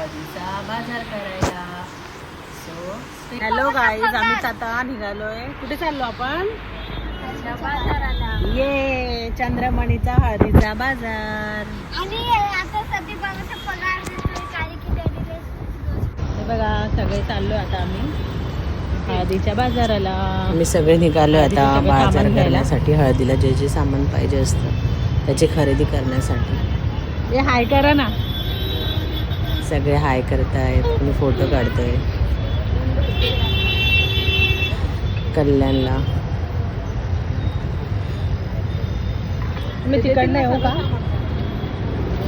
हळदीचा बाजार करायला. सो हॅलो गाईज आम्ही आता निघालोय. कुठे चाललो आपण? बाजाराला. ये चंद्रमणीचा हळदीचा बाजार. हे बघा सगळे चाललोय आता आम्ही हळदीच्या बाजाराला. आम्ही सगळे निघालो आता बाजार. करण्यासाठी. हळदीला जे जे सामान पाहिजे असतं त्याची खरेदी करण्यासाठी. हे हाय करा ना. सगळे हाय करतायत कोणी फोटो काढतोय. कल्याणला. तिकडनं येऊ का?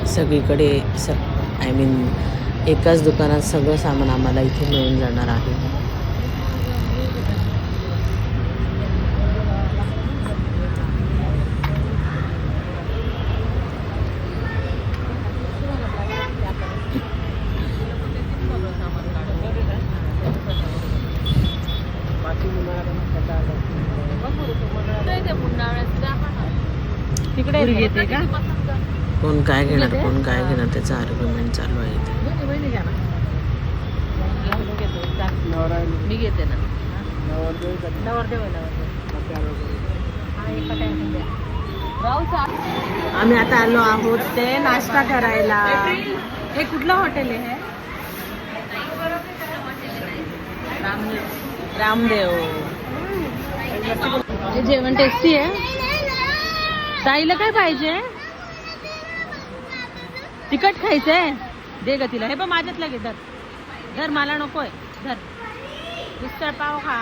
सगळीकडे स आय मीन एकाच दुकानात सगळं सामान आम्हाला इथे मिळून जाणार आहे. तिकडे घेते का? कोण काय घेणार कोण काय घेणार त्याचा आर्ग्युमेंट चालू आहे इथे. मी घेते ना. हा. आम्ही आता आलो आहोत ते नाश्ता करायला. हे कुठलं हॉटेल आहे? हे? रामदेव. हे जेवण टेस्टी आहे. ताईला काय पाहिजे तिखट खायचंय? दे ग तिला. हे पण माझ्यातला घे धर. धर मला नकोय. धर. मिस्टर पाव खा.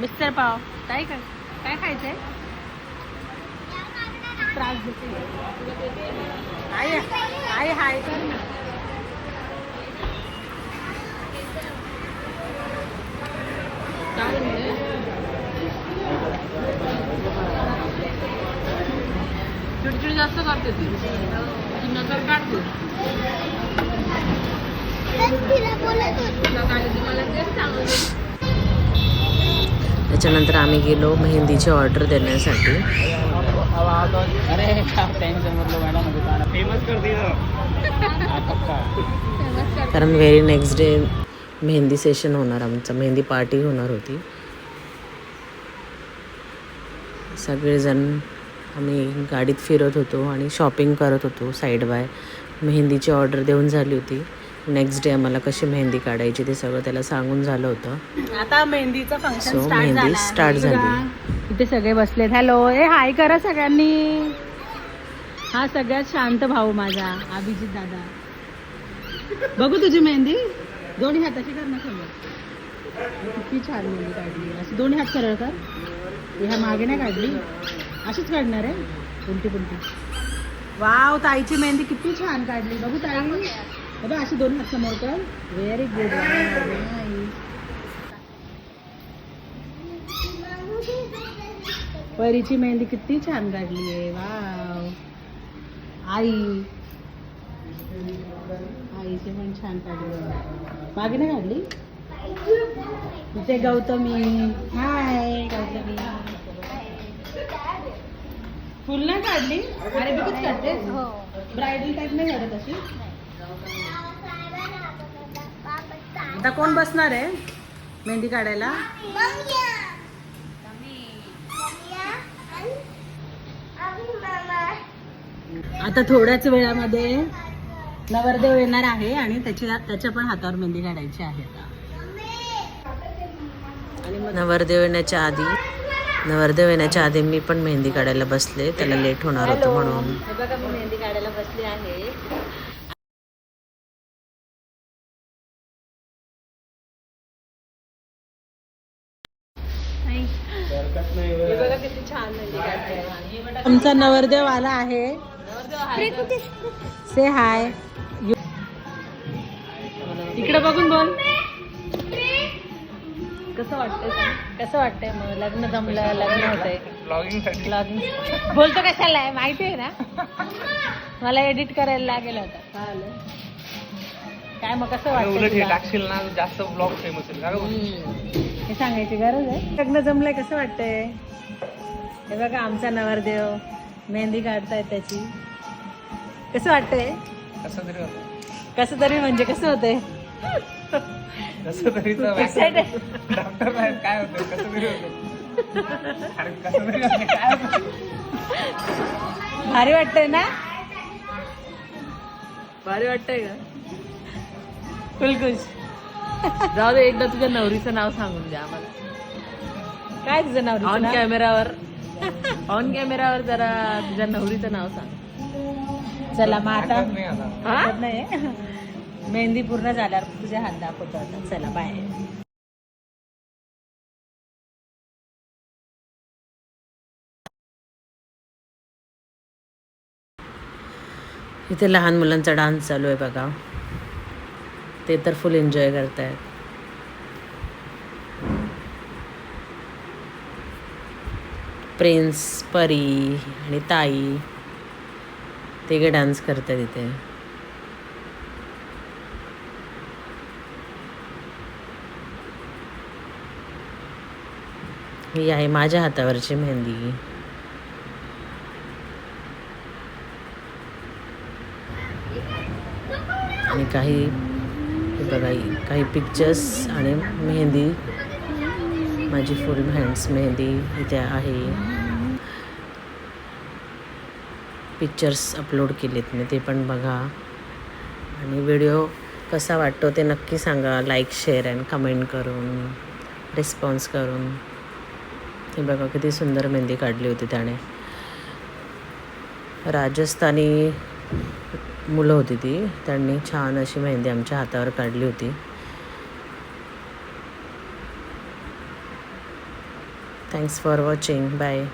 मिस्टर पाव. ताई काय काय खायचंय? त्रास देते. आई आई हाय कर ना काय म्हणजे? चिडचिड जास्त करते ती. ती नजर काढते. त्याच्यानंतर आम्ही गेलो मेहंदीची ऑर्डर देण्यासाठी. अरे फेमस कर कारण very next day mehndi session होणार आमचं. मेहंदी पार्टी होणार होती. सगळेजण आम्ही गाडीत फिरत होतो आणि शॉपिंग करत होतो साईड बाय मेहंदीची ऑर्डर देऊन झाली होती. नेक्स्ट डे आम्हाला कशी मेहंदी काढायची ते सगळं त्याला सांगून झालं होतं. आता मेहंदीचं फंक्शन So, स्टार्ट मेहंदी झालं. इथे सगळे बसलेत. हॅलो ए हाय करा सगळ्यांनी. हा सगळ्यात शांत भाऊ माझा अभिजित दादा. बघू तुझी मेहंदी? दोन्ही हात अशी कर ना समोर किती छान मेहंदी काढली. अशी दोन्ही हात सरळ कर. ह्या मागे नाही काढली. अशीच काढणार आहे? उलटी पुलटी वाव ताईची मेहंदी किती छान काढली. बघू ताई. बघ अशी दोन हात समोर कर. व्हेरी गुड परीची मेहंदी किती छान काढली आहे. वाव. आई. आईची पण छान काढली मागे नाही काढली? इथे गौतमी. हाय गौतमी. फुल नाही काढली? अरे बिकूच काढते? हो. ब्रायडल टाईप नाही काढत अशी? आता कोण बसणार आहे मेहंदी काढायला? आता थोड्याच वेळामध्ये नवरदेव येणार आहे आणि त्याची त्याच्या पण हातावर मेहंदी काढायची आहे आता. आणि नवरदेव येण्याच्या आधी नवरदेव येण्याच्या आधी मी पण मेहंदी काढायला बसले. त्याला लेट होणार होतं म्हणून. बघा मी मेहंदी काढायला बसली आहे. आमचा नवरदेव आला आहे. से हाय इकडे बघून बोल. कसं वाटतंय? कसं वाटतंय मग? लग्न जमलं लग्न होतंय. ब्लॉगिंग बोलतो कशाला आहे? माहिती आहे ना? मला एडिट करायला लागेल आता. काय मग कसं वाटतं? टाकशील ना जास्त ब्लॉग फेमस. हे सांगायची गरज आहे? लग्न जमलंय कसं वाटतंय? हे बघा आमचा नवरदेव मेहंदी काढतायत त्याची. कसं वाटतंय? कसं तरी. कसं तरी म्हणजे कसं होतंय? कसं तरी डॉक्टर साहेब काय होतं? कसं तरी होतं? अरे कसं तरी होतं? काय होतं? भारी वाटतंय ना? भारी वाटतंय का? फुलकुश जाऊ दे एकदा तुझ्या नवरीचं नाव सांगून द्या आम्हाला. काय तुझं नाव? ऑन रुचना? कॅमेरावर. ऑन कॅमेरावर जरा तुझ्या नवरीचं नाव सांग. चला मग आता. आठवत नाही आता. हा? आठवत नाही मेहंदी पूर्ण झाल्यावर तुझे हात दाखवतो आता. चला बाय इथे लहान मुलांचा डान्स चालू आहे बघा. ते तर फुल एन्जॉय करत आहेत प्रिन्स परी आणि ताई ते डान्स करतात इथे. ही आहे माझ्या हातावरची मेहंदी. आणि काही बघा काही पिक्चर्स आणि मेहंदी. माझी फुल हँड्स मेहंदी इथे आहे. पिक्चर्स अपलोड केलेत मी ते पण बघा. आणि व्हिडिओ कसा वाटतो ते नक्की सांगा. लाईक शेअर अँड कमेंट करून रिस्पॉन्स करून. हे बघा किती सुंदर मेहंदी काढली होती त्याने. राजस्थानी मुलं होती ती. त्यांनी छान अशी मेहंदी आमच्या हातावर काढली होती. Thanks for watching bye